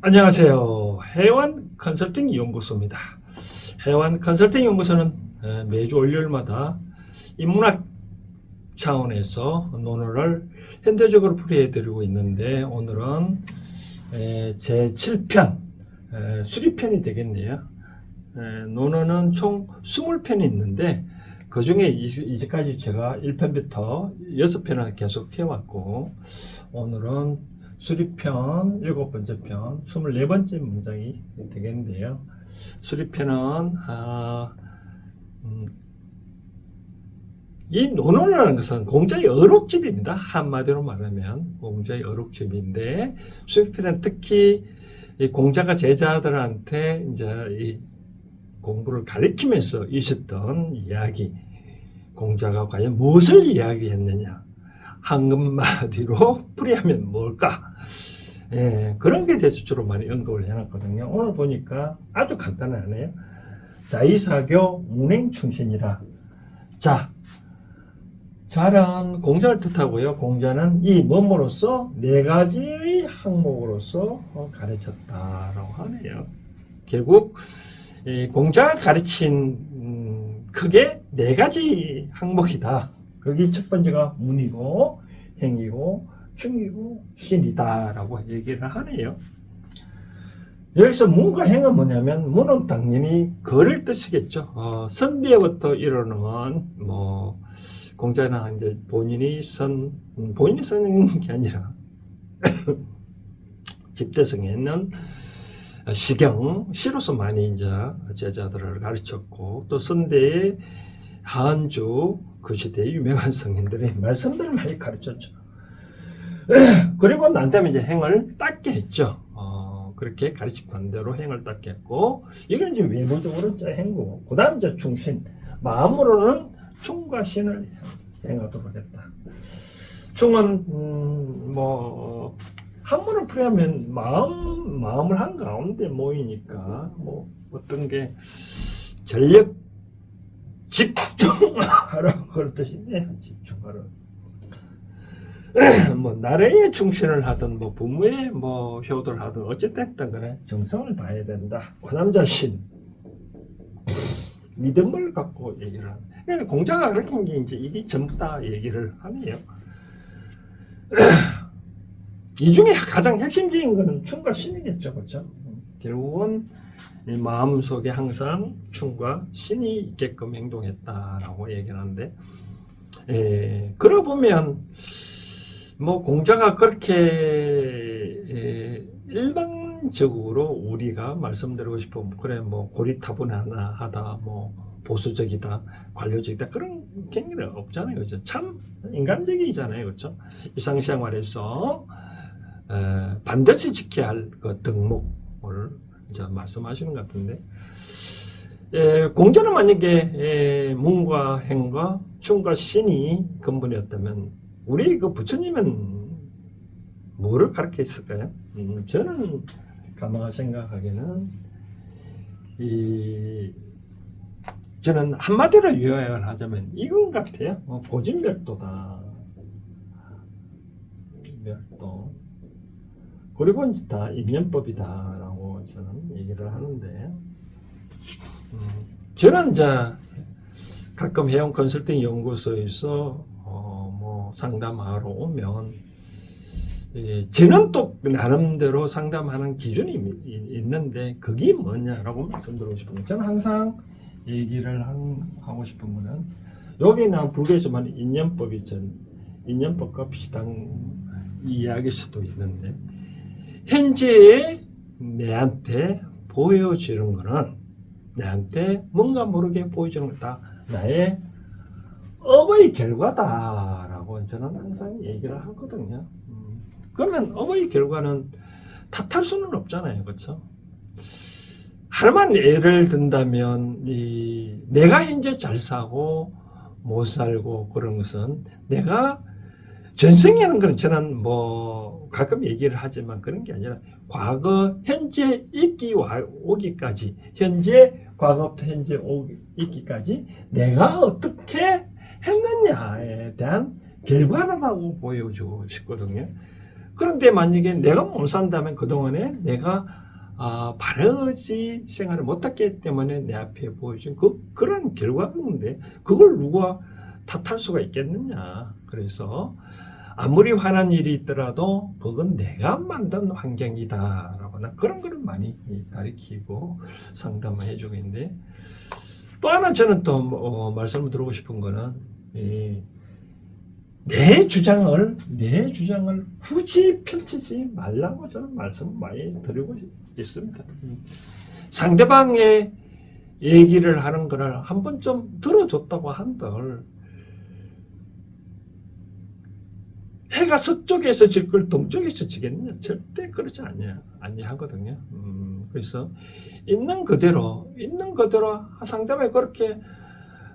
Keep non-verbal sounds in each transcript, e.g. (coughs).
안녕하세요. 해완 컨설팅 연구소입니다. 해완 컨설팅 연구소는 에, 매주 월요일마다 인문학 차원에서 논어를 현대적으로 풀이해드리고 있는데 오늘은 에, 제 7편 수리편이 되겠네요. 에, 논어는 총 20편이 있는데 그 중에 이제까지 제가 1편부터 6편을 계속 해왔고 오늘은 수리편 일곱 번째 편, 24번째 문장이 되겠는데요. 수리편은, 아, 음, 이 논어라는 것은 공자의 어록집입니다. 한마디로 말하면 공자의 어록집인데, 수리편은 특히 이 공자가 제자들한테 이제 이 공부를 가리키면서 있었던 이야기, 공자가 과연 무엇을 이야기했느냐, 한금마디로 (laughs) 풀이하면 뭘까? 예, 그런 게 주로 많이 언급을 해놨거든요. 오늘 보니까 아주 간단하네요. 자이사교 운행충신이라. 자, 잘은 공자를 뜻하고요. 공자는 이 뭐뭐로서 네 가지의 항목으로서 어, 가르쳤다라고 하네요. 결국 이 공자가 가르친 음, 크게 네 가지 항목이다. 거기 첫 번째가 문이고 행이고 충이고 신이다라고 얘기를 하네요. 여기서 문과 행은 뭐냐면 문은 당연히 거를 뜻이겠죠. 어, 선비에부터 이르는 뭐 공자나 이제 본인이 선 음, 본인이 쓰는 게 아니라 (coughs) 집대성에 있는 시경 시로서 많이 이제 제자들을 가르쳤고 또 선대의 한주 그 시대의 유명한 성인들이 (laughs) 말씀들을 많이 가르쳤죠. (clears throat) 그리고 난 다음에 이제 행을 닦게 했죠. 어, 그렇게 가르친 반대로 행을 닦게 했고, 이건 이제 외부적으로 행고, 그 다음 이제 충신. 마음으로는 충과 신을 행하도록 했다. 충은, 음, 뭐, 한문을 풀이하면 마음, 마음을 한 가운데 모이니까, 뭐, 어떤 게 전력 집중 하라 (laughs) 그런 뜻인데 집중하라. (clears throat) 뭐 나라에 충신을 하든 뭐 부모의 뭐 효도를 하든 어쨌든 간에 정성을 다해야 된다. 그 남자신 (sniffs) 믿음을 갖고 얘기를 하는. 그러니까 공자가 가르친 게 이제 이게 전부 다 얘기를 하네요. (clears throat) 이 중에 가장 핵심적인 거는 충과 신이겠죠, 그렇죠? 결국은 이 마음 속에 항상 충과 신이 있게끔 행동했다라고 얘기를 하는데, 에, 그러 보면 뭐 공자가 그렇게 에, 일반적으로 우리가 말씀드리고 싶은 그래 뭐 고리타분하다 뭐 보수적이다 관료적이다 그런 개념이 없잖아요. 그죠? 참 인간적이잖아요. 그렇죠? 일상생활에서 에, 반드시 지켜야 할 그 덕목 을 이제 말씀하시는 것 같은데 에, 공자는 만약에 에, 문과 행과 충과 신이 근본이었다면 우리 그 부처님은 뭐를 가르쳤을까요? 음, 저는 가만 생각하기에는 이 저는 한마디로 요약을 하자면 이건 같아요. 어, 고진별도다. 별도. 그리고 이제 다 인연법이다라고 저는 얘기를 하는데, 음, 저는 이제 가끔 해용 컨설팅 연구소에서 어, 뭐 상담하러 오면, 예, 저는 또 나름대로 상담하는 기준이 이- 있는데 그게 뭐냐라고 말씀드리고 싶은 저는 항상 얘기를 한- 하고 싶은 거는 여기 나 불교에서 말하는 인연법이 전 인연법과 비슷한 이야기일 수도 있는데 현재의 내한테 보여지는 거는 내한테 뭔가 모르게 보여지는 거다 나의 업의 결과다라고 저는 항상 얘기를 하거든요. 음, 그러면 업의 결과는 탓할 수는 없잖아요, 그렇죠? 하나만 예를 든다면 이 내가 현재 잘 사고 못 살고 그런 것은 내가 전생에는 그런 저는 뭐 가끔 얘기를 하지만 그런 게 아니라 과거 현재 있기 와 오기까지 현재 과거부터 현재 오기 있기까지 내가 어떻게 했느냐에 대한 결과라고 보여주고 싶거든요. 그런데 만약에 내가 못 산다면 그동안에 내가 아, 바르지 생활을 못했기 때문에 내 앞에 보여준 그, 그런 결과인데 그걸 누가 탓할 수가 있겠느냐. 그래서 아무리 화난 일이 있더라도 그건 내가 만든 환경이다라고 나 그런 거를 많이 가리키고 상담을 해주고 있는데 또 하나 저는 또 어, 말씀을 드리고 싶은 거는 이, 내 주장을 내 주장을 굳이 펼치지 말라고 저는 말씀을 많이 드리고 있습니다. 음. 상대방의 얘기를 하는 거를 한 번 좀 들어줬다고 한들 해가 서쪽에서 질 걸 동쪽에서 지겠느냐? 절대 그렇지 않냐, 아니야 하거든요. 음, 그래서 있는 그대로, 있는 그대로 상대방이 그렇게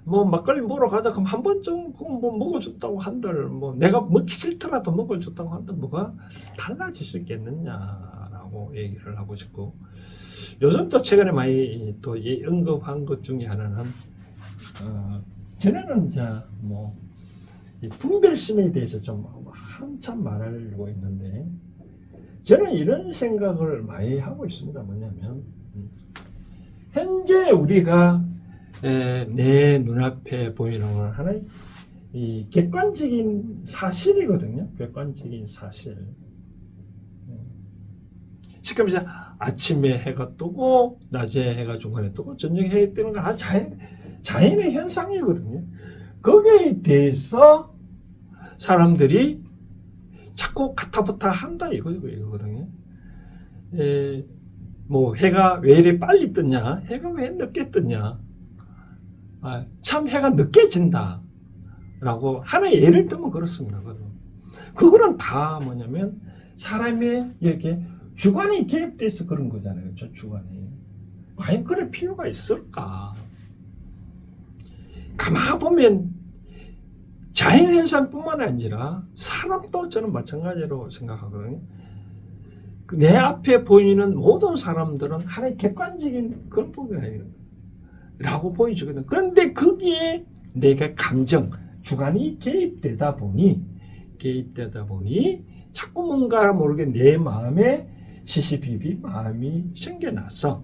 뭐 막걸리 먹으러 가자 그럼 한 번좀 뭐 먹어줬다고 한들 뭐 내가 먹기 싫더라도 먹어줬다고 한들 뭐가 달라질 수 있겠느냐라고 얘기를 하고 싶고 요즘 또 최근에 많이 또이 언급한 것 중에 하나는 어, 전에는 자뭐 분별심에 대해서 좀 한참 말하려고 했는데 저는 이런 생각을 많이 하고 있습니다. 뭐냐면 음, 현재 우리가 에, 내 눈앞에 보이는 건 하나의 이 객관적인 사실이거든요. 객관적인 사실. 음. 지금 이제 아침에 해가 뜨고 낮에 해가 중간에 뜨고 저녁에 해 뜨는 건 자연 자연의 현상이거든요. 거기에 대해서 사람들이 자꾸 카타부타 한다 이거 이거거든요. 에, 뭐 해가 왜 이리 빨리 뜨냐? 해가 왜 늦게 뜨냐? 아, 참 해가 늦게 진다. 라고 하나의 예를 들면 그렇습니다. 그거는 다 뭐냐면 사람의 이렇게 주관이 개입돼서 그런 거잖아요. 저 주관이. 과연 그럴 필요가 있을까? 가만 보면 자연 현상뿐만 아니라 사람도 저는 마찬가지로 생각하거든요. 그내 앞에 보이는 모든 사람들은 하나의 객관적인 그런 부분이 아니에요. 라고 보여주거든. 그런데 거기에 내가 감정, 주관이 개입되다 보니, 개입되다 보니, 자꾸 뭔가 모르게 내 마음에 시시비비 마음이 생겨났어.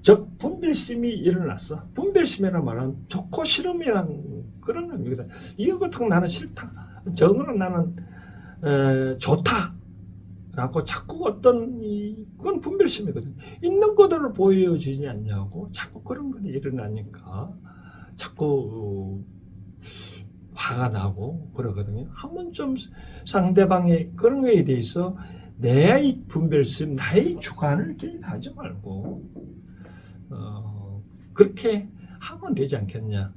즉, 분별심이 일어났어. 분별심이라는 말은 좋고 싫음이란 그런 의미거든. 이거 같은 거 나는 싫다. 저거는 나는, 에, 좋다. 라고 자꾸 어떤 이 그건 분별심이거든. 있는 것들을 보여주지 않냐고 자꾸 그런 것이 일어나니까 자꾸 어, 화가 나고 그러거든요. 한번 좀 상대방의 그런 거에 대해서 내 분별심, 나의 주관을 개입하지 말고 어, 그렇게 하면 되지 않겠냐.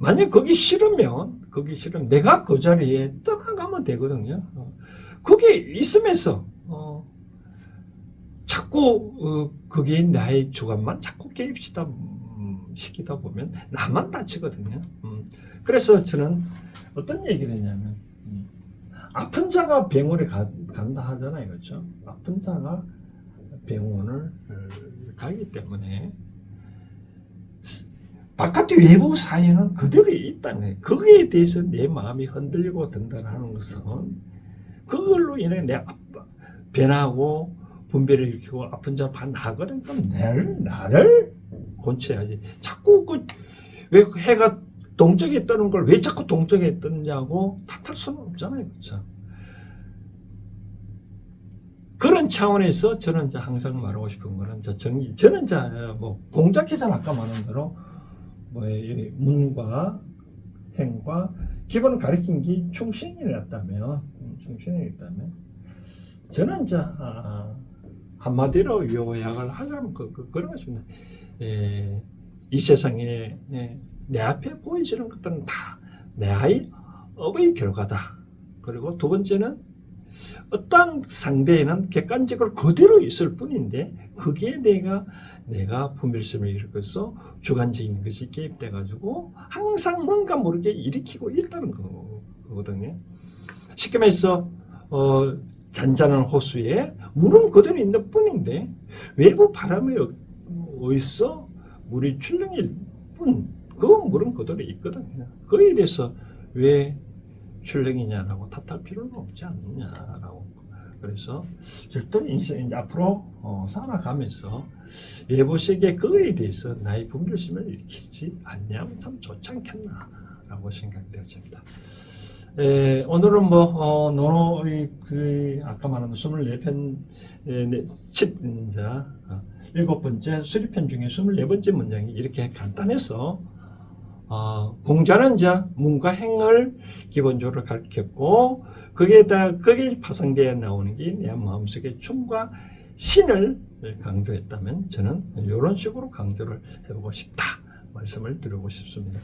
만약 거기 싫으면 거기 싫으면 내가 그 자리에 떠나가면 되거든요. 어, 그게 있으면서 어, 자꾸 어, 그게 나의 주관만 자꾸 개입시다 음, 시키다 보면 나만 다치거든요. 음, 그래서 저는 어떤 얘기를 했냐면 음, 아픈 자가 병원에 가, 간다 하잖아요, 그렇죠? 아픈 자가 병원을 어, 가기 때문에 바깥의 외부 사연은 그대로 거예요. 거기에 대해서 내 마음이 흔들리고 든다는 것은 그걸로 인해 내 아빠 변하고 분별을 일으키고 아픈 자 반나거든. 그럼 나를 나를 곤쳐야지. 자꾸 그 왜 해가 동쪽에 뜨는 걸 왜 자꾸 동쪽에 뜨냐고 탓할 수는 없잖아요, 그렇죠? 그런 차원에서 저는 항상 말하고 싶은 거는 저 정리, 저는 이제 뭐 공작회장 아까 말한 대로 뭐 문과 행과 기본 가르친 게 충신이었다면 충신이었다면 저는 이제 아, 한마디로 요약을 하자면 그, 그, 그런 것입니다. 에, 이 세상에 에, 내 앞에 보이지는 것들은 다 내 아이 업의 결과다. 그리고 두 번째는 어떠한 상대에는 객관적으로 그대로 있을 뿐인데 거기에 내가 내가 분별심을 일으켜서 주관적인 것이 개입돼 가지고 항상 뭔가 모르게 일으키고 있다는 거- 거거든요. 쉽게 말해서 어, 잔잔한 호수에 물은 그대로 있는 뿐인데 외부 의- 의해서 물이 출렁일 뿐. 그 물은 그대로 있거든요. 거기에 대해서 왜 출력이냐라고 탓할 필요는 없지 않느냐라고 그래서 절대로 인생 이제 앞으로 어, 살아가면서 예보세계 그에 대해서 나의 분별심을 일으키지 않냐면 참 좋지 않겠나라고 생각되어집니다. 에, 오늘은 뭐 어, 노노의 그 아까 말한 24편 에, 네, 칠 이제 어, 일곱 번째 수리편 중에 24번째 문장이 이렇게 간단해서 어, 공자는 이제 문과 행을 기본적으로 가르쳤고 거기에다 거기에 파생되어 나오는 게 내 마음속의 춤과 신을 강조했다면 저는 이런 식으로 강조를 해보고 싶다 말씀을 드리고 싶습니다.